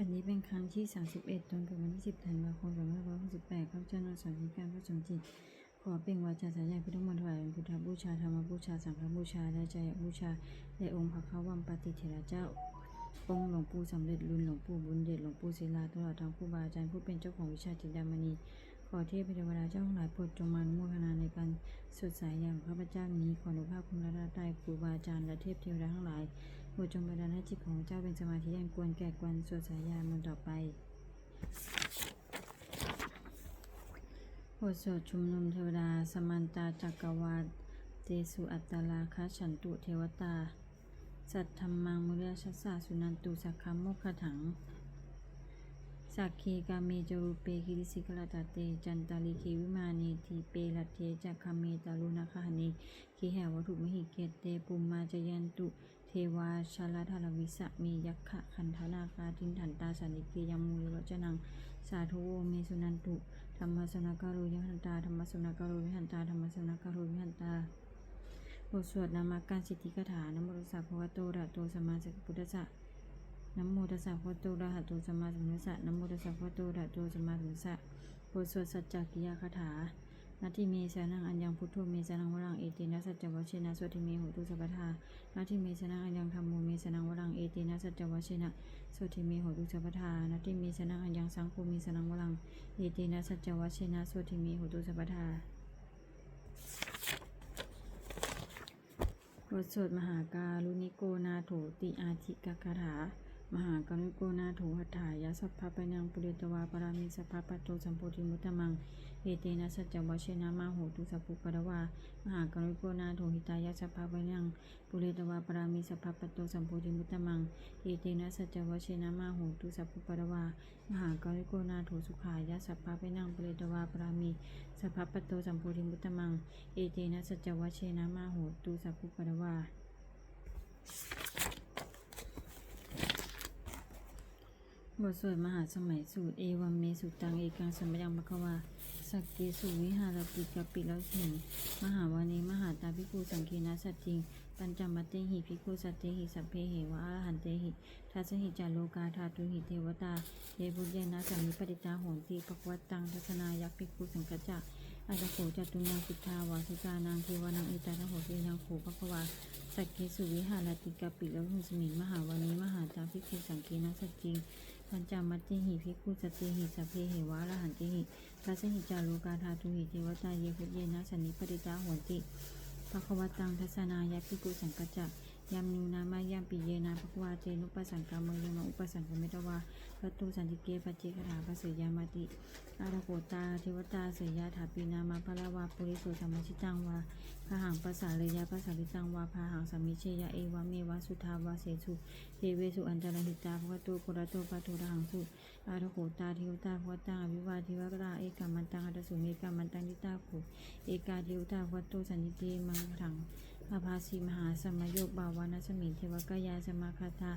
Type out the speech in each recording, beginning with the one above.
บัดนี้เป็นครั้งที่ 31 ตรงกับวันที่ 10 ธันวาคม 2568ข้าพเจ้านางสาวนิการพระสงฆ์จิต ขอเป็นวาจาสายใหญ่พุทธมนต์ถวายพุทธบูชาธรรมบูชา สังฆบูชาและใจบูชาแด่องค์พระเขาวัมปฏิเถระเจ้า องค์หลวงปู่สำเร็จรุ่นหลวงปู่บุญเดชหลวงปู่ศิลาตลอดทั้งครูบาอาจารย์ผู้เป็นเจ้าของวิชาจิตดามณี ขอเทพเทวดาเจ้าทั้งหลายโปรดจงมาอนุโมทนาในการสวดสายอย่างข้าพเจ้านี้ขออนุภาพคุณระราตรัยครูบาอาจารย์และเทพเทวดาทั้งหลาย รดจงบันดาลให้จิตของเจ้าเป็นสมาธิยันควรแก่กวนสวดสายยามนต่อไปบทสวดชุมนุมเทวดา สมันตาจักรวาลเตสุอัตตลาคาฉันตุเทวตา สัทธรรมังมุเรชัสสะสุนันตุสักขโมคขถังสักเคกาเมจรูเปกิริสิกลตาเต จันตาลิเควิมาเนทีเปลัตเทจักขเมตาลุนาคหนเคแหววัตถุมหิเกตเตปุมมาจยันตุ วาชาลธารวิสะเมยักขะคันธนาคาทินถันตาสันิเกยังมูลิวจนัง สาธุโวเมสุนันตุธรรมสุนากโรยหันตาธรรมสุนากโรวิหันตาธรรมสุนากโรวิหันตาบทสวดนามาการสิทธิคาถานโมตัสสะภะควะโตระโตสมาสัมพุทธัสสะนโมตัสสะภะควะโตระหะโตสมาสัมพุทธัสสะนโมตัสสะภะควะโตระโตสมาสัมพุทธัสสะบทสวดสัจจกิยาคาถา นาทิเมสานังอัญญังพุทโธเมสานังวรังเอตินะสัจจวัชเชนะสวดทิมโหตุสัพทานาทิเมสานังอัญญังธัมโมเมสานังวรังเอตินะสัจจวัชเชนะสวดทิมโหตุสัพทานาทิเมสานังอัญญังสังโฆเมสานังวรังเอตินะสัจจวัชเชนะสวดทิมโหตุสัพทาบทสวดมหาการุณิโกนาโถติอาทิกคาถามหาการุณิโกนาโถหัตถายาสัพพะปะนังปุเรตวาปรามิสัพพะปัตโตสัมโพธิมุตตมัง เอเตนะสัจจวัชเชนะมาโหตุสัพพุปะระวามหากรุณิโกนาโถหิตายาสัพพะปะนังปุเรตวาปรามิสัพพะปตโตสัมโพธิมุตตมังเอเตนะสัจจวัชเชนะมาโหตุสัพพุปะระวามหากรุณิโกนาโถสุขายาสัพพะปะนังปุเรตวาปรามิสัพพะปตโตสัมโพธิมุตตมังเอเตนะสัจจวัชเชนะมาโหตุสัพพุปะระวาบทสวดมหาสมัยสูตร เอวัมเมสุตังเอกังสมยังมะควา สักเกสุวิหารติกะปิล้วหินมหาวานีมหาตาภิกขุสังคีนาสัจจิง ปัญจมัตเตหิภิกขุสัตเตหิสัพเพเหวะอรหันเตหิทัสหิจาโลกาธาตุหิเทวตาเยบุญเยนะสัมมิปติตาโหนติปะวัตตังทัศนายักภิกขุสังกัจจะอาจโขจตุนางพุทาวาสิกานางเทวานางเอตาทโหตินางโขภควาสักเกสุวิหารติกะปิลหินสมิงมหาวานีมหาตาภิกขุสังคีนาสัจจิง ปัญจมัตติหิภิกขุสตติหิสัพเพเหวะอรหันติหิ ทัสหิจาโลกาธาตุหิเทวตาเยพุเยนะสันนิปติตาโหนติภควตังทัศนายาภิกุสังกัจจะยามนูนามายัมปิเยนะภควาเจนุปสังกามยมะอุปสังกเมตวาพัตตุสันติเกปัจเจคถาภเสยามาติอาราโกตาเทวตาเสยยาถาปีนามาพะละวาปุริโสธรรมชิตังวาพาหังภาษาเลยาภาษาลิตังวาพาหังสามิเชยะเอวะเมวะสุทาวาเสสุเทเวสุอันตรหิตาภวตุปุระโตปะโทระหังสุ อาระโหตาเทวตาพวตังอภิวาเทวกราเอกามันตังอัตสุเมกามันตังนิตาภูเอกาเทวตาวัตโตสันนิเตมังถังอาภาสีมหาสมโยกบาวานัสมิเทวกายาสมาคาตา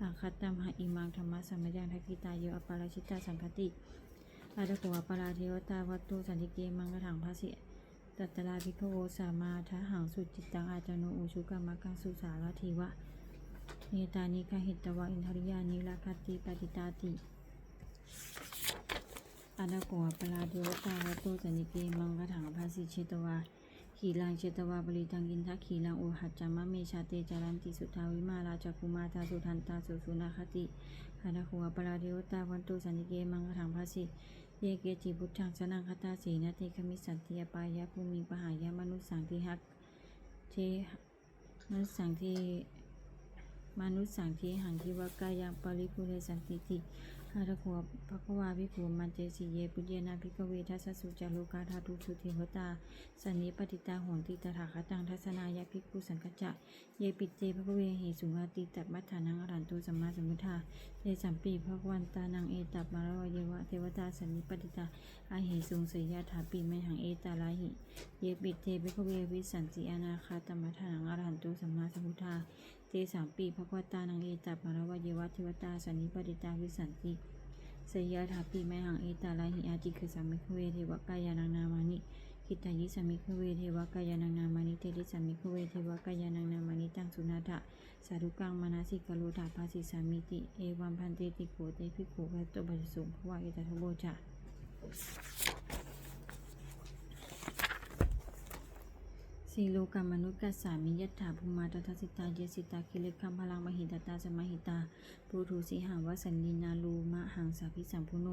อาคัตตัมหะอิมังธรรมะสมยังทักิตาโยอปาราชิตาสังคติอาระโหอปาราเทวตาวัตโตสันนิเกมังถังภาสิตัตตลาภิกขโวสามาทะหังสุจิตตังอาจโนอุชุกามกังสุสารทีวะเนตานิกาหิตวะอินทริยานิลาคติปฏิตาติ อานาโกะปลาเทวตาวัตโตสันิเกมังกถังภาสิเชตวา ขีลังเชตวาบริตังอินทักขีลังโอหัจจามะเมชาเตจารันติสุทาวิมาราจักุมาตาสุทันตาสุสุนาคติอานาโกะปลาเทวตาวันโตสันิเกมังกถังภาสิเยเกจิพุทธังสนังคตาสีนาเตคมิสันติยปายะภูมิปหายะมนุสสังทิหักเทมนุสสังทีมนุสสังทีหังทิวกายังปริภูเรสันติติ อาระโขภควาวิภูมันเจสีเยปุญเยนาภิกเวทัสสุจารุกาธาตุสุเทวตาสันนิปติตาโหนติตถาคตังทัศนายาภิกขุสังกัจจะเยปิเจภคเวเหสุงาติตัมัฏฐานังอรันตุสัมมาสัมพุทธาเยสัมปีภควันตานังเอตับมารวเยวะเทวตาสันนิปติตาอาเหสุงเสยยาถาปีไมหังเอตาลาหิเยปิเจภิกเววิสันติอนาคาตมัฏฐานังอรันตุสัมมาสัมพุทธา ตสามปีภควตานังเอตับมารวเยวะเทวตาสันนิปติตาวิสันติสยาถาปีไมหังเอตาลาหิอาจิคือสามิคเวเทวกายานังนามานิคิตายิสามิคเวเทวกายานังนามานิเตติสามิคเวเทวกายานังนามานิตังสุนาถะสาธุกังมานาสิกโลถาภาสิสามิติเอวัมพันเตติโกเตภิกขุภัตโตปัสสุภวะเอตทโวจะ สีโลกามนุษย์กัสสามิยัตถาภูมาตทัสิตาเยสิตาคิเลคัมพลังมหิตตาสมหิตาปูถูสีหังวสันนีนาลูมะหังสาพิสัมพุโน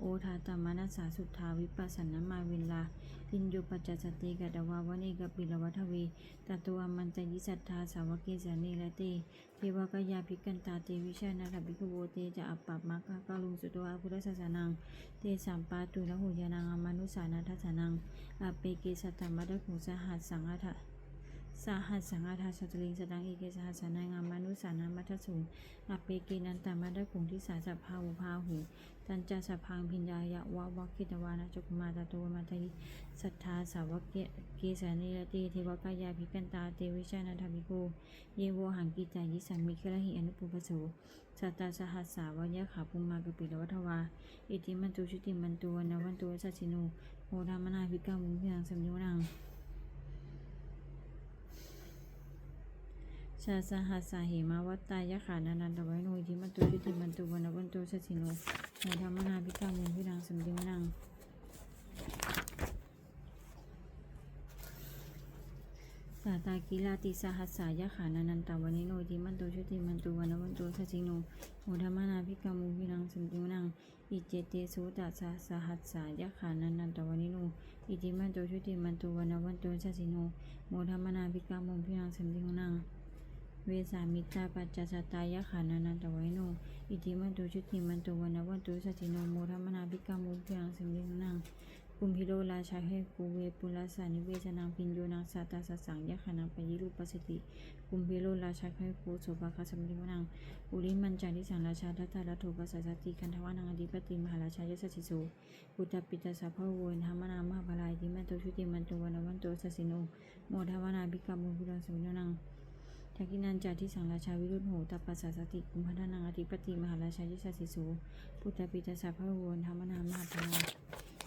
โอทาตามานัสสาสุทธาวิปัสสนามาเวลา ลินโยปัจจสติกัตวาวเนกปิลวัทเวตัตัวมันตยิสัทธาสาวกเกสาเนละเตเทวกยาภิกันตาเตวิชานาถบิกโวเตจะอัปปัปมัคคะกาลุงสุตวะพุทธศาสนัง เตสัมปาตุละหุยานังอมนุสานาทัสนังอเปเกสัตตมัตถขุสหัสสังฆทะสหัสสังฆทาสตลิงสตังเอเกสหัสสนางามานุสานามัทสุงอเปเกนันตมัตถขุงทิสาสัพาหุพาหู ตันจาสัพพังพิญญายะวะวะคิตวานะจุกมาตาโตมาตยิสัทธาสาวกเกเกสานิรติเทวกายาภิกันตาเตวิชานาธมิโกเยโวหังกิจายิสังมิคละหิอนุปุปโสสัตตาสหัสสาวยะขาภูมากปิลวัทวาอิติมันตุชุติมันตุวันวันตุสัจจิโนโมธามนาภิกามุขยังสัมยุนังชาสหัสสาเหมาวัตตายะขานานันตไวโนอิติมันตุชุติมันตุวันวันตุสัจจินโมธามนาภิกามุขยังสัมยุนังสาตากิลาติสหัสสายะขานานันตวันิโนอิติมันตุชุติมันตุวันวันตุสัจิโนโมธามนาภิกามุขยังสัมยุนังอิเจเตสุตัสสหัสสายะขานันนันตวันิโนอิติมันโตชุติมันโตวันวันโตสัสสิโนโมทัมมนาภิกามุพินังสัมพิงนัง เวสามิตาปัจจสตายะขานันนันตวันิโน อิติมันโตชุติมันโตวันวันโตสัสสิโนโมทัมมนาภิกามุพินังสัมพิงนังกุมพิโรราชาให้กูเวปุลาสานิเวสนังพินโยนังสัตาสสังยะขานังปยิรูปสติกุมพิโรราชาให้กูโสภาคสัมพิงนังอุริมันจาริสังราชาทัตตาลัทโทปัสสติกันทวานังอธิปติมหาราชายสัสสิโสพุทธปิตาสัพะโวนธรรมนามหาภลายติมันโตชุติมันโตวันวันโตสัสสิโนโมทวนาภิกามุพุทธังสมิโนัง ทักกินันจาทิสังราชาวิรุธโหตปัสสสติกุมพัฒนังอธิปติมหาราชายสัสสิโสพุทธปิตาสัพพะโวนธรรมนามหาภลา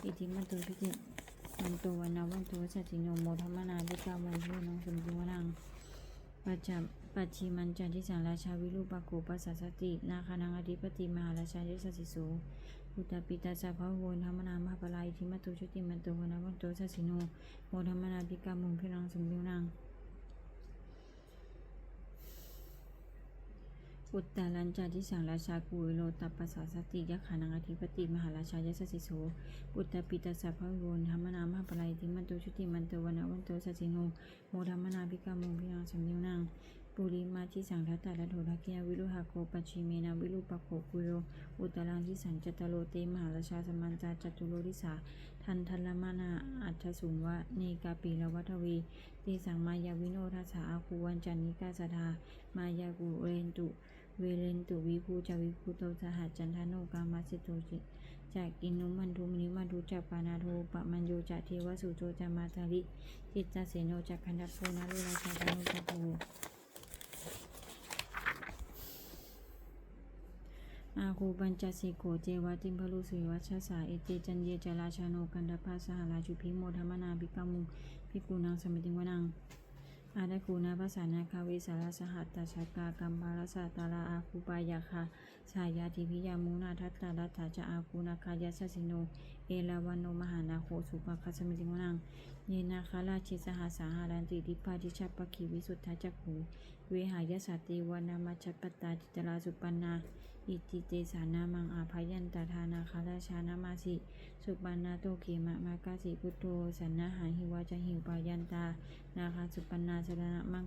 อิติมันตชุติมันโตวันวันโตสัสสิโนโมทมนาภิกามุพุทธังสมิโนนังปัจจปัจฉิมันจันทิสังราชาวิรูปโกปัสสสตินาคานังอธิปติมหาราชายสัสสิโสพุทธปิตาสัพพะโวนธรรมนามหาปลายทิมัตุชุติมันโตวันวันโตสัสสิโนโมธรรมนาภิกามุงพิรังสมยุนัง อุตตาลัญจาทิสังราชากุวิโลตัปปัสสสติยะขานังอธิปติมหาราชายสสิโสอุตตปิตาสัพพะโวนธรรมนามหาปลายทิมัตตุชุติมันโตวันวันโตสัสสิโนโมธรรมนาภิกามุพิรังสมยุนังปุริมาทิสังทัตตาละโททักขิยวิรุหะโกปัจฉิเมนะวิรุปะโคกุโรอุตตรังทิสังจตโลเตมหาราชาสมันจาจตุโลทิสาทันทัลมานาอัฏฐสุงวะเนกาปีละวัทวีตีสังมายาวิโนทัสสาอาคูวันจันนิกาสทามายากุเรนตุ เวเรนตุวิภูจาวิภูโตสหัสจันทโนกามาสิโตจิจากกินุมันทุมนิมันทุจักปานาโทปะมันโยจะเทวสุโจจะมาตาลิจิตตเสโนจักขันดัพโพนารุราชาโนจักโพอาคูปัญจสิโกเจวะติมพลุสุวัชสาเอเจจันเยจราชาโนกันดาภาสหราชุพิโมธรรมนาภิกามุภิกูนังสมิติวนัง อาดาคูนาภาษานาคาวิสารสหัตตชกากัมบาลสัตาลาอาคูปายาคาชายาทิพิยามูนาทัตตาลัตถาจะอาคูนาคายาสสิโน เอลาวันโนมหานาโคสุปะคัสมิติวนังเยนาคาราชิสหาสาหารันติดิปาทิชัปะคีวิสุทธาจักขูเวหายสาติวานามาชปปตาจิตลาสุปันนา อิติเตสานามังอาภยันตาธานาคาราชานามาสิ สุปันนาโตเขมะมากาสิพุทโธสันนาหาหิวาจะหิวปายันตา นาคาสุปันนาสรณะมัง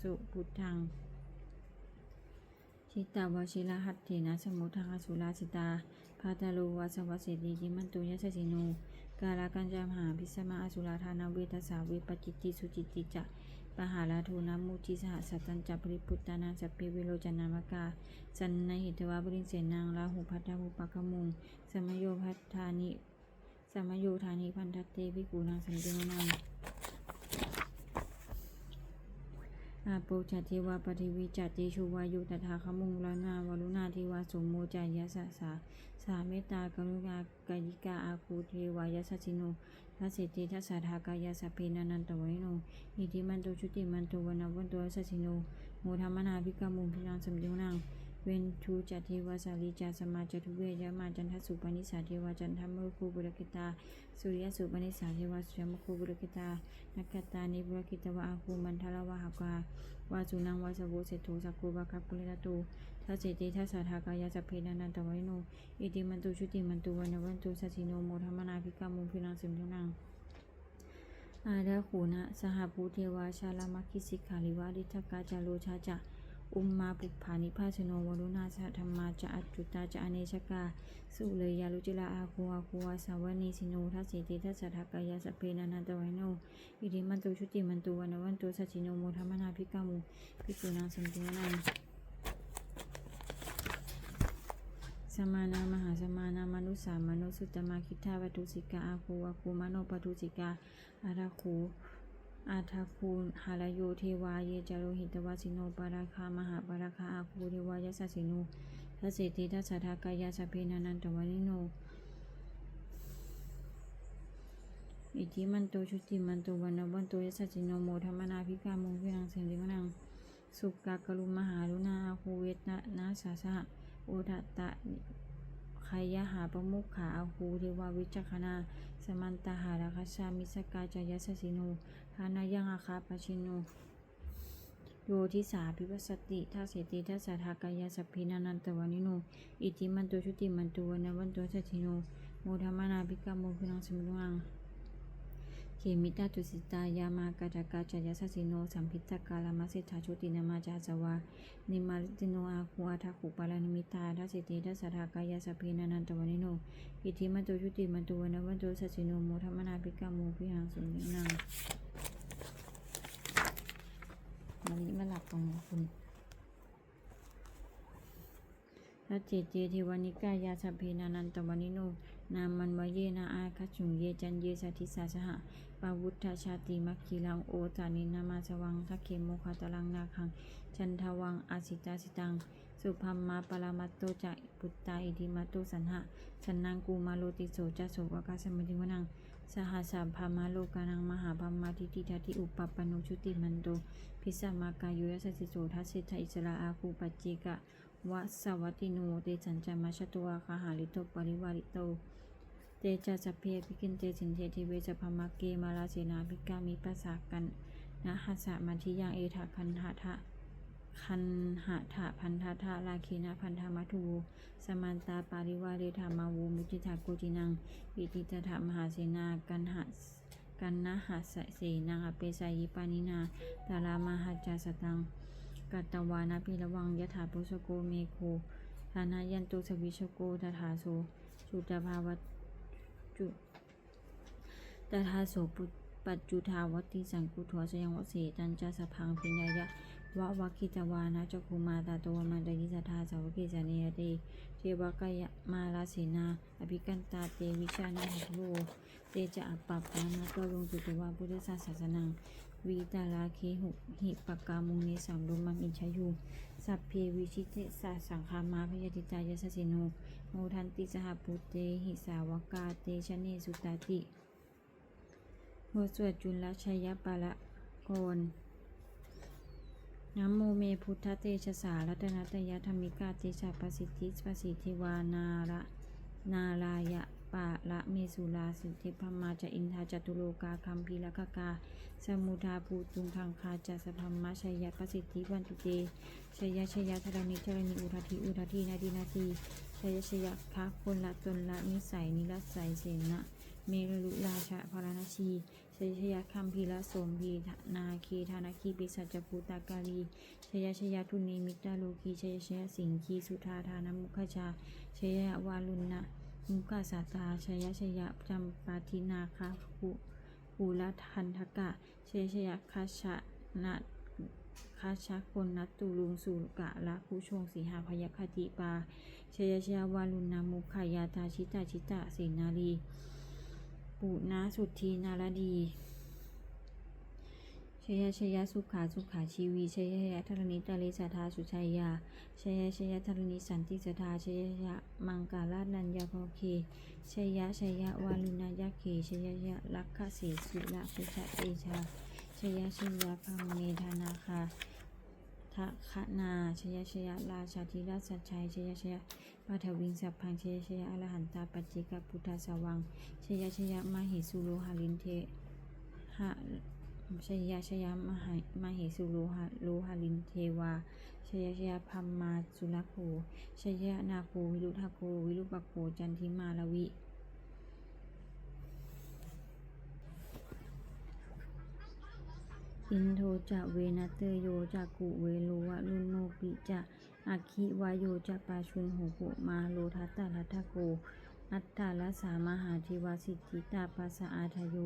สุพุทธังชิตาวชิลาหัตถินะสมุทังอสุราสิตา พาตาลูวาสวัสเสดีกิมันตุยสสิโน กาลากัญจามหาพิสมาอสุราธานาเวทสาเวปจิตติสุจิตติจะปหาลาทูนามุจิสหสัตตัญจปริพุตตานาสัพเพวิโรจนามกา สันนหิตวาบริเสนางลาหุพัทธาหุปะกมุง สมโยพัทธานิ สมโยธานิพันทัตเตวิกูนางสันตินังอาโปจัตเทวาปฏิวิจัติชูวายุตถาคมุงลานาวรุณาทิวาสมโมจายสะสาาเมตตากรุณากายิกาอาคูเทวายะสัจจิโนทัสสิติทัสสะทากายาสัพเพนันันตวิโนอิทิมันโตชุติมันโตวนาวันโตสัสสิโนโมธรรมนาภิกขามุพินังสัมจิวนังเวนทูจัตเทวาสาลีจาสมาจตุเวยะมาจันทสุปนิสาเทวาจันทมรุคูบุรกิตาสุริยสุปนิสาเทวาสุยมคูบุรกิตานักตานิบุรกิตวะอาคูมันทละวะหกาวาสุนังวาสวุเสโทสักคูบาคับปุริลตุ ทัสสิติทัสสะทากายาสัพเพนันันตวิโนอิติมันโตชุติมันโตวันวันโตสัสสิโนโมธรรมนาภิกขามุพินังสัมจิวนังอาดาโขนะสหภูเทวาชาลามัคคิสิกขาลิวาดิทกาจาโลชาจะอุมมาปุปผานิพาชโนวรุณาสธรรมาจะอัจจุตาจะอเนชกา สุเลยยาลุจิลาอาคูอาคูวาสาวนีสิโนทัสสิติทัสสะทากายาสพเพนันตวัยโนอิริมันตุชุติมันตุวันวันตุสัจจิโนโมธรรมนาภิกามุภิกขุนังสัมจิวนัง สมานามหาสมานามนุสามนุสุตตมาคิทาวัตุสิกาอาคูอาคูมโนปตุสิกาอาราคูอาทาคูหารโยเทวาเยจาโรหิตวสิโนปาราคามหาปาราคาอาคูเทวายสัสสิโนทัสสิติทัสสะทากายาสเพนันันตวานิโนอิทิมันโตชุติมันโตวันนวันโตยสัจจิโนโมธรรมนาภิกามุงพินังเสนิมนังสุกากรุมหารุณาอาคูเวทนะนาสาสหะ อทัตตะขยะหาประมุขขาอาคูเทวาวิจักขณาสมันตหาราคชามิสกาจายสสิโนทานายังอาคาปชิโนโยทิสาพิปัสติทัสเสติทัสสะทากายาสัพพินานันตวานิโน อิติมันโตชุติมันโตวันวันโตสัจจิโนโมธรรมนาภิกามุงพินังสมิรุง เขมิตาตุสิตายามากาจกาจายาสสิโนสัมพิตกาลามาเสถาชุตินามาจาสวานิมาลิติโนอาคูอาทาขุปาลานิมิตาทัสสิติทัสสะทากายาสัพพินานันตวานิโนอิทิมันโตชุติมันโตวันนวันโตสัจจิโนโมธรรมนาภิกามุงพินังสมิรุงวันนี้มาหลับตรงคุณทัจเจเจเทวานิกายาสพเพนานันตวานิโนนามันวเยนาอาคัจุงเยจันเยสัทิสาสหะ ปาวุฒชาติมัคคีลังโอตานินามาสวังทักเขโมคาตลังนาคังจันทวังอาสิตาสิตัง สุพัมมาปรามัตโตจะปุตตาอิทิมัตโตสันหะสันนังกูมาโลติโสจะโสวกาสมิติวนัง สหัสสพามาโลกานังมหาพามาทิติทัติอุปปปโนชุติมันโต พิสมากายุยสัสสิโสทัสสิทอิสระอาคูปัจเจกะวะสวัตติโนเตสัญจามาชตัวคาหาลิโตปริวาริโต เตจะสัพเพพิกินเตสินเททิเวจะพมาเกมาลาเสนาภิกามิปัสสากันนะหัสสะมัทิยังเอทะคันหะทะคันหะทะพันธะทะลาคีนะพันธมัทุสมันตาปาริวาเรธามาวูมุจิทาโกจินังอิติตถามหาเสนากันหะกันนะหัสเสนาอเปสายิปานินาตารามาหัจจาสตังกัตตวานาปิระวังยถาปุสโกเมโคธานายันตุสวิชโกตถาโสจุตภาวะ จุตถาโสปุปัจจุทาวัติสังกุทวสยังวเสตันจะสพังพิญญายะวะวะคิตวานะจักคุมาตาตัวมันตยิสทธาสาวกิจาเนยเตเทวกายมาลาเสนา อภิกันตาเตวิชานาหิโวเตจะอัปปะปานาตวงจุตวาพุทธศาสนังวีตาลาเคหุหิปกามุนีสามลุมังอินชยุสัพเพวิชิตสาสังคามาพยติตายสสิโน โมทันติสหปุเตหิสาวกาเตชะเนสุตาติโมสวดจุลชัยปาละโกนนะโมเมพุทธเตชะสารัตนัตยธรรมิกาเตชะปสิทธิปสิทธิวานาระนาลายะปะละเมสุลาสิทธิพมาจะอินทาจตุโลกาคัมพีละกากา สมุทาภูตุงคังคาจัสพมมะชัยยะประสิทธิวันตุเตชัยยะชัยยะธรณีธรณีอุทธิอุทธินาทีนาที ชัยยะชัยยะคะคนละตนละนิสัยนิรัสใสเสนะเมรุราชะพารณชีชัยชัยยะคัมพีละโสมพีนาคีธานาคีปิสัจภูตากาลีชัยชัยยะทุนีมิตาโลกีชัยชัยยะสิงคีสุธาธานมุขชาชัยยะวาลุณนะมุขสาตาชัยชัยยะจำปาทินาคาภุภูรทันทกะเชชยคาชะนะ คาชะคนนัตตุลุงสุกะละผู้ชงสีหาพยคติปาชยชยาวาลุนามุขายาตาชิตาชิตะสีนาลีปุนาสุทธีนารดีชยชยะสุขาสุขาชีวีชยชยะธรณีตาลิสทธาสุชัยยาชยชยะธรณีสันติสทธาชยชยมังกาลานัญญาภเคชยชยะวาลินายะเคชยชยะลักขเสสุละพุชะเตชา ชยะชยะพังเมธานาคาทะคะนาชยชยะราชาธิราชสัจชัยชยชยะปัทวิงสัพพังชยชยะอรหันตาปัจจิกพุทธสวังชยชยะมหิสุโลหาลินเทหะชยชยะมหามเหสุโลหะโลหะลินเทวาชยชยะพัมมาสุรโคชยนาโควิรุทโควิรุปโคจันทิมาลวิ อินโทจะเวนะเตโยจะกุเวโลวะลุนโนปิจะอาคิวายโยจะปาชุนโหโกมาโลทัตตาทัตโก อัตตาลสามหาธิวาสิทธิตาปัสสอาทโย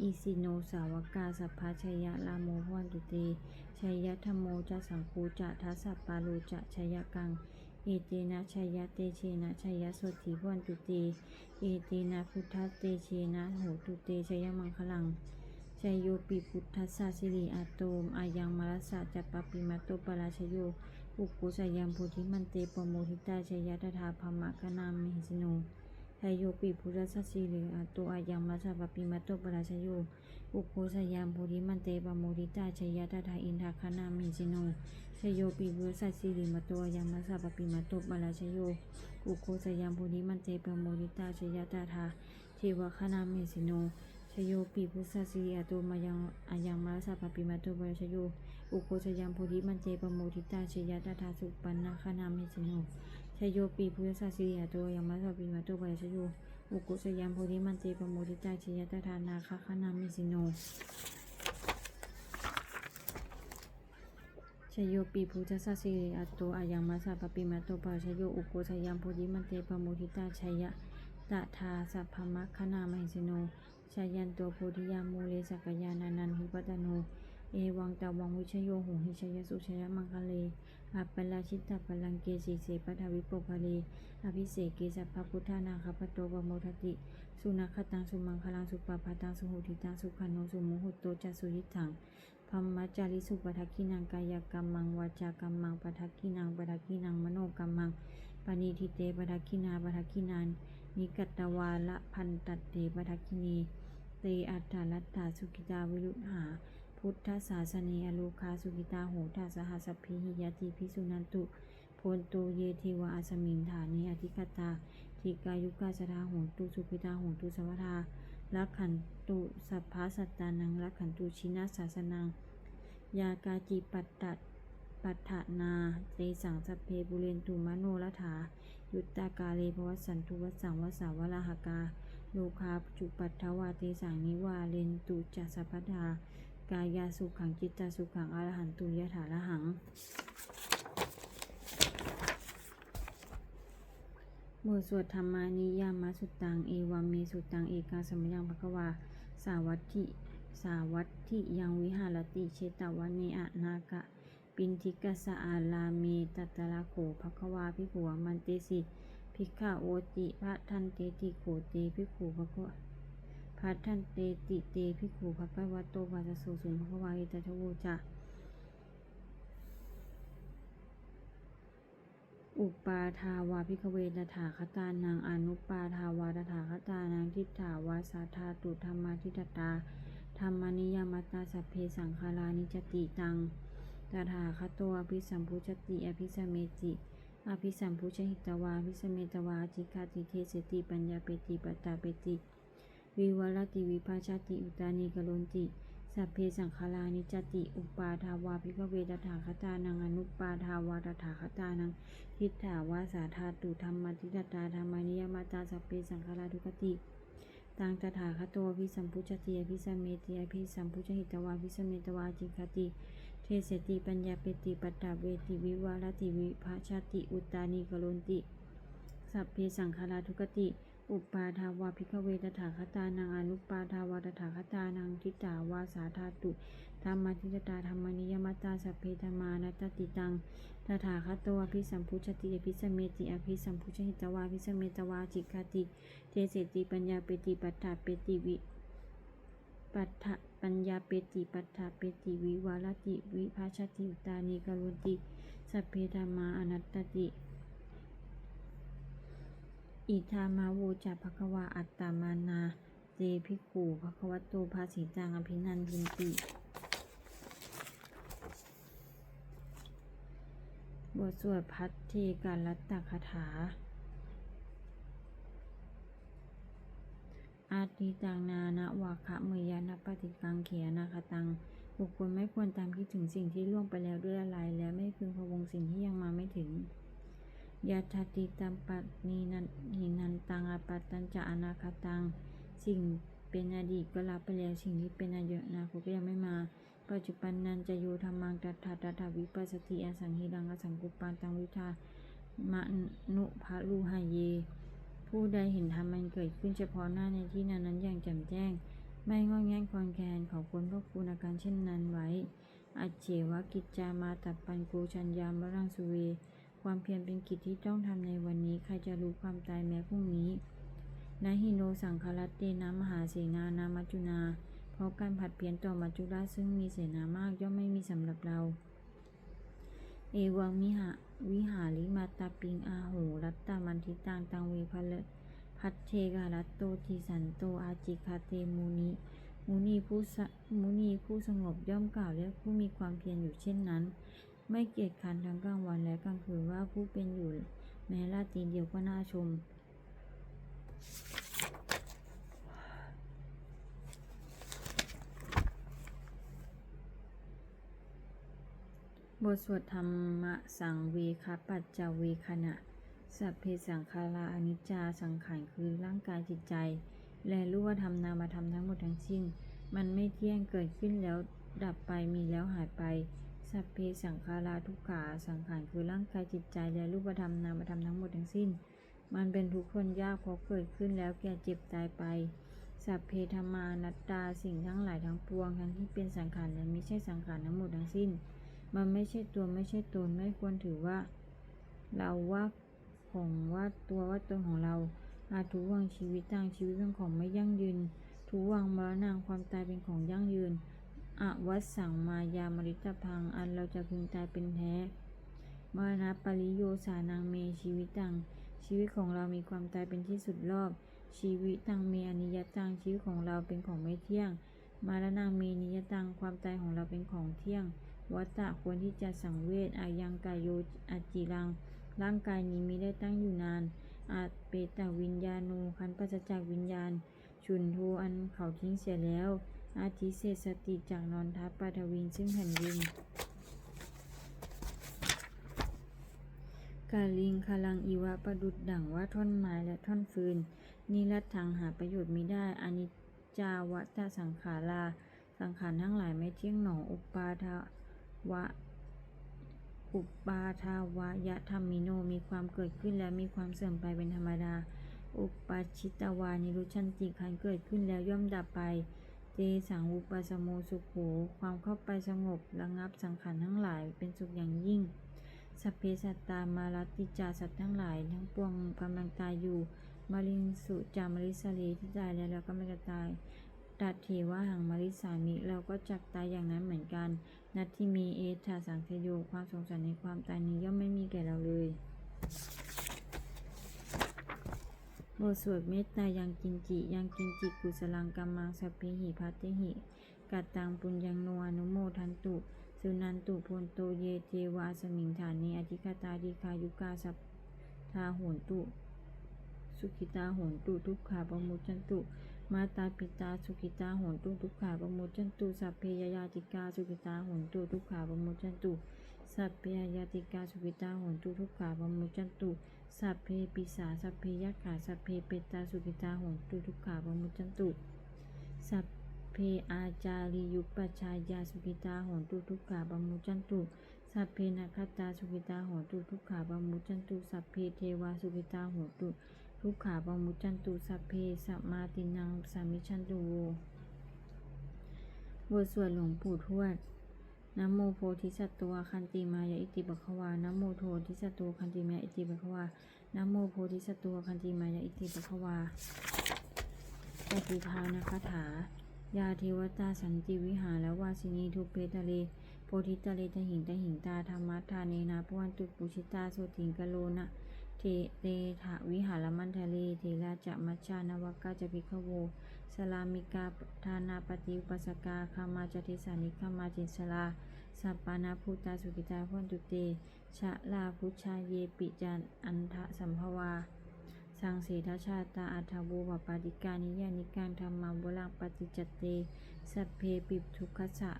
อิสิโนสาวกาสัพพชยะลาโมพวันตุเตชัยยะธรรมโมจะสังคูจะทัสสะปาโลจะชัยยะกังเอเตนะชัยยะเตเชนะชัยยะสติพวันตุเตเอเตนะพุทธเตเชนะโหตุเตชัยยะมังคลัง ชัยโยปิพุทธัสสะสิริอาโตมอายังมรัสสะจัปปปิมาโตปราชโยอุกุสยัมโพธิมันเตปโมทิตาชยยะตถาภมะกนามหิสโนชัยโยปิพุทธสัสสิริอาโตอายังมัสสะปปิมาโตปราชโยอุปโคสยามโพธิมันเตปโมทิตาชยยะตถาอินทาคานามิสิโนชัยโยปิพุทธสัสสิริมาโตอายังมัสสะปปิมาโตปราชโยอุปโคสยามโพธิมันเตปโมทิตาชยยะตถาเทวคานามิสิโนช โยปิพุทธสิริอาโตมายังอายังมาสะปปิมาโตปะชโยอุโคชยังโพธิมันเจปโมทิตาชยตถาสุปันนาคานามิสโนชโยปีพุทธสิริอาโตยังมาสะปปิมาโตปะชโยอุโคชยังโพธิมันเจปโมทิตาชยตถานาคาคานามิสโนชโยปีพุทธสิริอาโตอายังมาสะปปิมาโตปะชโยอุโคชยังโพธิมันเจปโมทิตาชยตถาสัพพมะคณามหิสโนชายันตัวโพธิยามูเลสักยานานันหุปัตโน เอวังตาวังวิชโยหุหิชยสุชยมังคะเลอาปลาชิตตปลังเกสีเสปทวิปปะเลอภิเสกเกสัพพพุทธานาคปโตปโมทติ สุนัขตังสุมังคลังสุปปาตังสุหุติตังสุขันโนสุมุหุตโตจัสุยิถังพัมมัจจาริสุปทักขินังกายกรรมังวาจากรรมังปทักขินังปทักขินังมโนกรรมังปณิทิเตปทักขินาปทักขินานนิกัตตวาละพันตัตเตปทักขินี เตอัตถาลัตถาสุกิตาวิรุหา พุทธศาสเนอโลคาสุกิตาโหทาสหัสพิหิยติพิสุนันตุโพนโตเยเทวาอาสมิงฐานิอธิกตาทีกายุกาสทาโหตุสุกิตาโหตุสวัทาลักขันตุสัพพาสัตตานังลักขันตุชินาศาสนัง ยากาจิปัตตัดปัฏฐานาเตสังสเพบุเรนตุมโนรถา ยุตตากาเลภวสันตุวสังวสาวลาหกา โลคาจุปัตถวาเตสังนิวาเลนตุจัสสพดากายาสุขังจิตตาสุขังอรหันตุยถาละหังบทสวดธรรมานิยามาสุตัง เอวัมเมสุตัง เอกาสมยังภควา สาวัตถิสาวัตถิยังวิหารติเชตวันเนอะนากะ ปินทิกสะอาลาเมตัตตะละโขภควาภิกขุมันเตสิ ภิกขาโอติพระทันเตติโขเตภิกขุภควพระทันเตติเตภิกขุภควะโตวาสโสสุนภควาอิตทโวจะอุปาทาวาพิกเวตถาคตานังอนุปาทาวาตถาคตานังทิฏฐาวาสาธาตุธรรมาทิฏฐตาธรรมนิยามตตาสัพเพสังขารานิจติตังตถาคตโตอภิสัมพุชติอภิสมเมติ อภิสัมพุชหิตวาอภิสมเมตวาจิกาติเทสติปัญญาเปติปัตตาเปติวิวรติวิภาชาติอุตานิกลนติสัพเพสังขารานิจติ อุปาทาวาภิกเวตถาคตานังอนุปาทาวาตถาคตานังทิฏฐาวาสาธาตุธรรมทิฏฐตาธรรมานิยมาตาสัพเพสังขาราทุกติตังตถาคตโตอภิสัมพุชติอภิสมเมติอภิสัมพุชหิตวาอภิสมเมตวาจิคติ เทเสติปัญญาเปติปัตตาเวติวิวารติวิภาชาติอุตตานิกลนติ สัพเพสังขาราทุกติ อุปาทาวาภิกเวตถาคตานังอนุปาทาวาตถาคตานังทิฏฐาวาสาธาตุธรรมทิฏฐตาธรรมนิยมตาสัพเพธรรมานัตติตังตถาคตโตอภิสัมพุชติอภิสเมติอภิสัมพุชหิตวาภิสเมตวาจิกขติ เทเสติปัญญาเปติปัฏฐาเปติวิ ปัฏฐะปัญญาเปติปัฏฐะเปติวิวารติวิภาชติอุตานิกรุติสัพเพธรรมาอนัตตติ อิทามาโวจะภควาอัตตามานาเตภิกขุภควโตภาสิตังอภินันทินติบทสวดพัทเทการรัตตคาถา อาทิตังนานะวาคะเมยานะปฏิกังเขียนาคตัง บุคคลไม่ควรตามคิดถึงสิ่งที่ล่วงไปแล้วด้วยอะไร และไม่พึงพวงสิ่งที่ยังมาไม่ถึงยาชาติตัมปัตนีนันหินันตังอาปัตตัญจะอนาคตัง สิ่งเป็นอดีตก็รับไปแล้วสิ่งที่เป็นอนาคตก็ยังไม่มา ปัจจุบันนันจะโยธรรมังตัทธาตัทวิปัสสติอสังหิรังอสังกุปปันตังวิชามะนุภะลูหายเย ผู้ใดเห็นธรรมมันเกิดขึ้นเฉพาะหน้าในที่นั้นนั้นอย่างแจ่มแจ้ง ไม่งอแงคอนแคนขาควรพวกคุณอาการเช่นนั้นไว้ อัจเจวกิจจามาตัดปันกูชัญญามรังสุเว ความเพียรเป็นกิจที่ต้องทำในวันนี้ ใครจะรู้ความตายแม้พรุ่งนี้นาฮิโนสังคลัตเตนะมหาเสนานามัจจุนา เพราะการผัดเปลี่ยนต่อมัจจุราชซึ่งมีเสนามากย่อมไม่มีสำหรับเรา เอวังมิหะวิหาริมาตาปิงอาโหรัตตามันทิตังตังเวพะเลพัทเทกาลัตโตทิสันโตอาจิคาเตมูนิมูนีผู้มูนีผู้สงบย่อมกล่าวเรียกผู้มีความเพียรอยู่เช่นนั้น ไม่เกียจคร้านทั้งกลางวันและกลางคืนว่าผู้เป็นอยู่แม้ราตรีเดียวก็น่าชม ทสวดธรรมสังเวคปัจจเวคณะ สัพเพสังขาราอนิจจาสังขารคือร่างกายจิตใจ และรู้ว่าทำนามธรรมทั้งหมดทั้งสิ้น มันไม่เที่ยงเกิดขึ้นแล้วดับไปมีแล้วหายไป สัพเพสังขาราทุกขาสังขารคือร่างกายจิตใจ และรูปธรรมนามธรรมทั้งหมดทั้งสิ้น มันเป็นทุกข์คนยากเพราะเกิดขึ้นแล้วแก่เจ็บตายไปสัพเพธรรมานัตตาสิ่งทั้งหลายทั้งปวงทั้งที่เป็นสังขารและไม่ใช่สังขารทั้งหมดทั้งสิ้น มันไม่ใช่ตัวไม่ใช่ตนไม่ควรถือว่า เราว่าของว่าตัวว่าตนของเรา อาทุวังชีวิตต่างชีวิตเป็นของไม่ยั่งยืน ทุวังมรณะความตายเป็นของยั่งยืนอวัสสังมายามริตพังอันเราจะพึงตายเป็นแท้มรณะปริโยสานังเมชีวิตตังชีวิตของเรามีความตายเป็นที่สุดรอบ ชีวิตตังเมอนิยตังชีวิตของเราเป็นของไม่เที่ยง มารณะเมนิยตังความตายของเราเป็นของเที่ยง วัตตะควรที่จะสังเวชอายังกายโยอาจิรัง ร่างกายนี้มิได้ตั้งอยู่นาน อาจเปตวิญญาณูคันปัสจากวิญญาณ ชุนทูอันเขาทิ้งเสียแล้ว อาทิเศษสติจากนอนทับปาทวินซึ่งแผ่นดินกาลิงคาลังอีวะประดุดดั่งว่าท่อนไม้และท่อนฟืน นิรัตถังหาประโยชน์มิได้อนิจจาวัตสังขารา สังขารทั้งหลายไม่เที่ยงหนออุปาทา วะอุปาทาวายะธรรมิโนมีความเกิดขึ้นแล้วมีความเสื่อมไปเป็นธรรมดา อุปาชิตวานิรุชันติคันเกิดขึ้นแล้วย่อมดับไปเตสังอุปสมโมสุขโขความเข้าไปสงบระงับสังขารทั้งหลายเป็นสุขอย่างยิ่งสัพเพสัตตามาลติจาสัตว์ทั้งหลาย ทั้งปวงกำลังตายอยู่ มารินสุจามริสลีที่ตายแล้วเราก็ไม่กระตายตัดเทวะหังมาริสามิเราก็จักตายอย่างนั้นเหมือนกัน นัตที่มีเอธาสังเทโยความสงสัยในความตายนี้ย่อมไม่มีแก่เราเลยบทสวดเมตตายังกินจิยังกินจิกุสลังกัมมังสัพเพหิพัตติหิกัตตังปุญญังโนอนุโมทันตุสุนันตุพลโตเยเทวาสมิงฐานีอธิคตาดิคายุกาสัพทาโหนตุ สุขิตาโหนตุทุกขาปมุจันตุ มาตาปิตาสุขิตาหนตุทุกขาปมุจจันตุสัพเพยยาติกาสุขิตาหนตุทุกขาปมุจจันตุสัพเพยาติกาสุขิตาหนตุทุกขาปมุจจันตุสัพเพปิสาสัพเพยขาสัพเพเปตาสุขิตาหนตุทุกขาปมุจจันตุสัพเพอาจาริยุปชายาสุขิตาหนตุทุกขาปมุจจันตุสัพเพนัคตาสุขิตาหนตุทุกขาปมุจจันตุสัพเพเทวาสุขิตาหนตุ ทุกขาปมุจจันตุสัพเพสัมมาตินังสามิชันตุโวบทสวดหลวงปู่ทวดนโมโพธิสัตตัวคันติมายาอิติปะควานโมโทธิสัตตัวคันติมายาอิติปะควานโมโพธิสัตตัวคันติมายาอิติปะควาปฏิภาณคาถายาเทวตาสันติวิหารและวาสินีทุเพทะเลโพธิตะเลตะหิงตะหิงตาธรรมัทธาเนนาพวันตุปุชิตาโสติงกะโลนะ ทเตถะวิหารมันทะเลเทราจะมัชชานวกาจะพิกขโวสลามิกาทานาปฏิอุปสกาคามาจติสานิคามาจินสลาสัปปานาภูตาสุกิตาพวันตุเตชะลาพุชาเยปิจานอันทะสัมภวา สังเสทชาตาอัฏฐาบูวปาติกานิยานิการธรรมังบุลังปฏิจเต สัพเพปิบทุกขสะ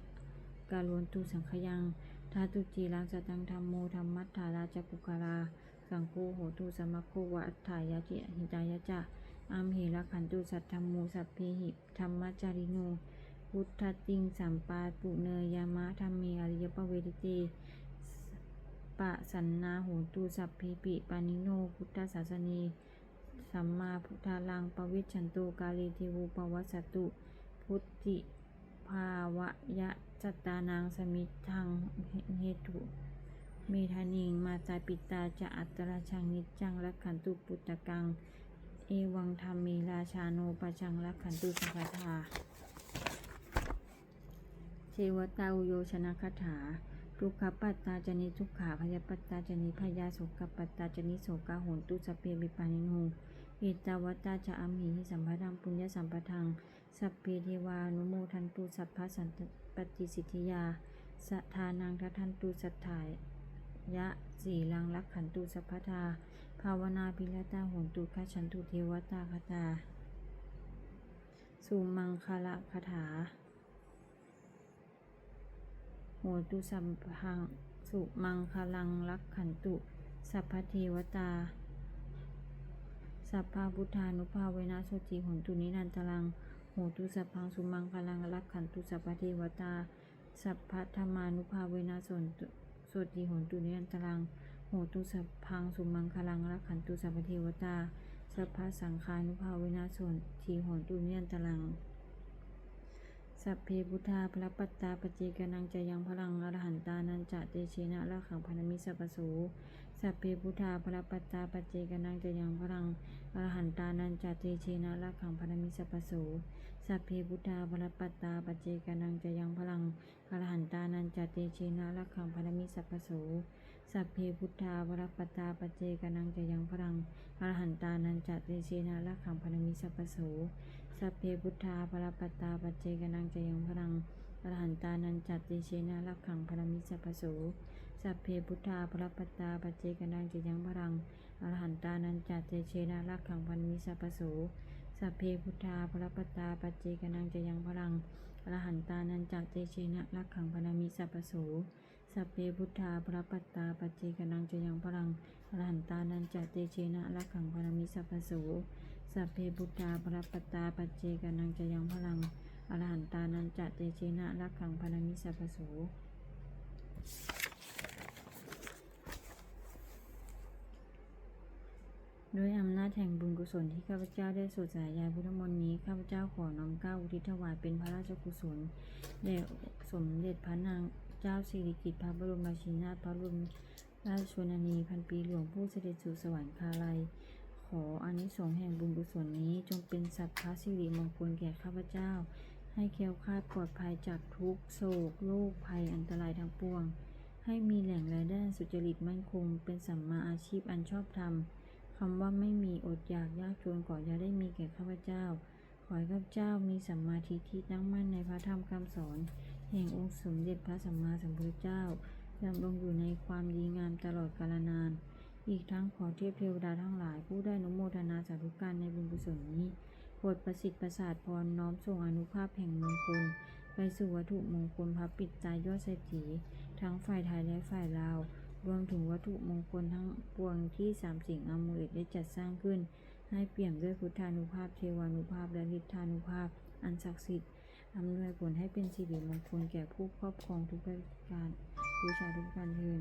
กาลวนตุสังขยัง ทาตุจีรังสตังธรรมโมธรรมัฏฐาราจปุกาลา สังโฆโหตุสมะโควะอัฏฐายะจิหิตายะจะอามเหระขันตุสัตธรรมโมสัพเพหิธรรมจาริโนพุทธติงสัมปาปุเนยามะธรรมเมอริยปเวทิเตปะสันนาโหตุสัพพิปิปานิโนพุทธศาสนีสัมมาพุทธาลังปวิชันตุกาลีเทวูปวัสสตุ พุทธิภาวะยะจตตานังสมิทังเหตุ เมธานิง มาตาปิตาจะอัตราชังนิจจังรักขันตุปุตตะกัง เอวังธรรมเมราชาโนปะชังรักขันตุสังฆทาเทวตาอุโยชนะคาถาทุกขปัตตาจนิทุกขาพยาปัตตาจนิพยาโสกปัตตาจนิโสกาโหนตุสเพบิปานิโนเอตาวตาจะอมหิสัมปทังปุญญสัมปทัง สัพเพเทวานุโมทันตุสัพพะสันตปฏิสิทธิยา สทานังทัทันตุสัทธาย ยะสีลังรักขันตุสัพพทา ภาวนาพิรตาโหนตุคัจฉันตุเทวตาคตา สุมังคละคาถาโหตุสัมพังสุมังคลังรักขันตุสัพพเทวตา สัพพาพุทธานุภาเวนะโสติโหนตุนินันตลังโหตุสัพพังสุมังคลังรักขันตุสัพพเทวตา สัพพธรรมานุภาเวนะสนตุ โสติโหนตุนินันตลัง โหตุสัพพังสุมังคลังรักขันตุสัพเทวตา สัพพสังฆานุภาเวนะสนทีโหนตุนิยันตลัง สัพเพพุทธาพระปัตตาปเจกนังจะยังพลังอรหันตานันจะเตเชนะละขังพนมิสัพพโสสัพเพพุทธาพระปัตตาปเจกนังจะยังพลังอรหันตานันจะเตเชนะละขังพนมิสัพพโส สัพเพพุทธาพรปัตตาปเจกนังจะยังพลังอรหันตานันจะเตเชนะละขังพนมิสัพพโสสัพเพพุทธาพรปัตตาปเจกนังจะยังพลังอรหันตานันจะเตเชนะละขังพนมิสัพพโสสัพเพพุทธาปรปัตตาปัจเจกนังจะยังพลังอรหันตานันจัตติเชนะลักขังพรมิสัพพโสสัพเพพุทธาปรปตตาปัจเจกนังจะยังพลังอรหันตานันจัตติเชนะลักขังพรมิสัพพโส สัพเพพุทธาประปตตาปัจเจกนังจะยังพลังอรหันตานันจัตติเชนะลักขังพรมิสัพพโสสัพเพพุทธาประปตตาปัจเจกนังจะยังพลังอรหันตานันจัตติเชนะลักขังพรมิสัพพโสสัพเพพุทธาประปตตาปัจเจกนังจะยังพลังอรหันตานันจะเตเชนะรักขังพนามิสัพพโส ด้วยอำนาจแห่งบุญกุศลที่ข้าพเจ้าได้สวดสายยายพุทธมนต์นี้ ข้าพเจ้าขอน้อมเก้าอุทิศถวายเป็นพระราชกุศลแด่สมเด็จพระนางเจ้าสิริกิติ์พระบรมราชินีนาถพระบรมราชชนนีพันปีหลวงผู้เสด็จสู่สวรรคาลัย ขออานิสงส์แห่งบุญกุศลนี้จงเป็นสัพพะสิริมงคลแก่ข้าพเจ้า ให้แคล้วคลาดปลอดภัยจากทุกโศกโรคภัยอันตรายทั้งปวง ให้มีแหล่งรายได้สุจริตมั่นคง เป็นสัมมาอาชีพอันชอบธรรม คำว่าไม่มีอดอยากยากจนก่ออย่าได้มีแก่ข้าพเจ้า ขอให้ข้าพเจ้ามีสัมมาทิฏฐิตั้งมั่นในพระธรรมคำสอน แห่งองค์สมเด็จพระสัมมาสัมพุทธเจ้าดำรงอยู่ในความดีงามตลอดกาลนาน อีกทั้งขอเทพเทวดาทั้งหลาย ผู้ได้นุโมทนาสาธุการในบุญกุศลนี้โปรดประสิทธิ์ประสาทพรน้อมส่งอนุภาพแห่งมงคลไปสู่วัตถุมงคลพระปิดตายยอดเศรษฐีทั้งฝ่ายไทยและฝ่ายลาว รวมถึงวัตถุมงคลทั้งปวงที่สามสิ่งอมูลได้จัดสร้างขึ้น ให้เปี่ยมด้วยพุทธานุภาพ เทวานุภาพ และฤทธานุภาพ อันศักดิ์สิทธิ์อำนวยผลให้เป็นสิริมงคลแก่ผู้ครอบครองทุกประการบูชาทุกการเทิน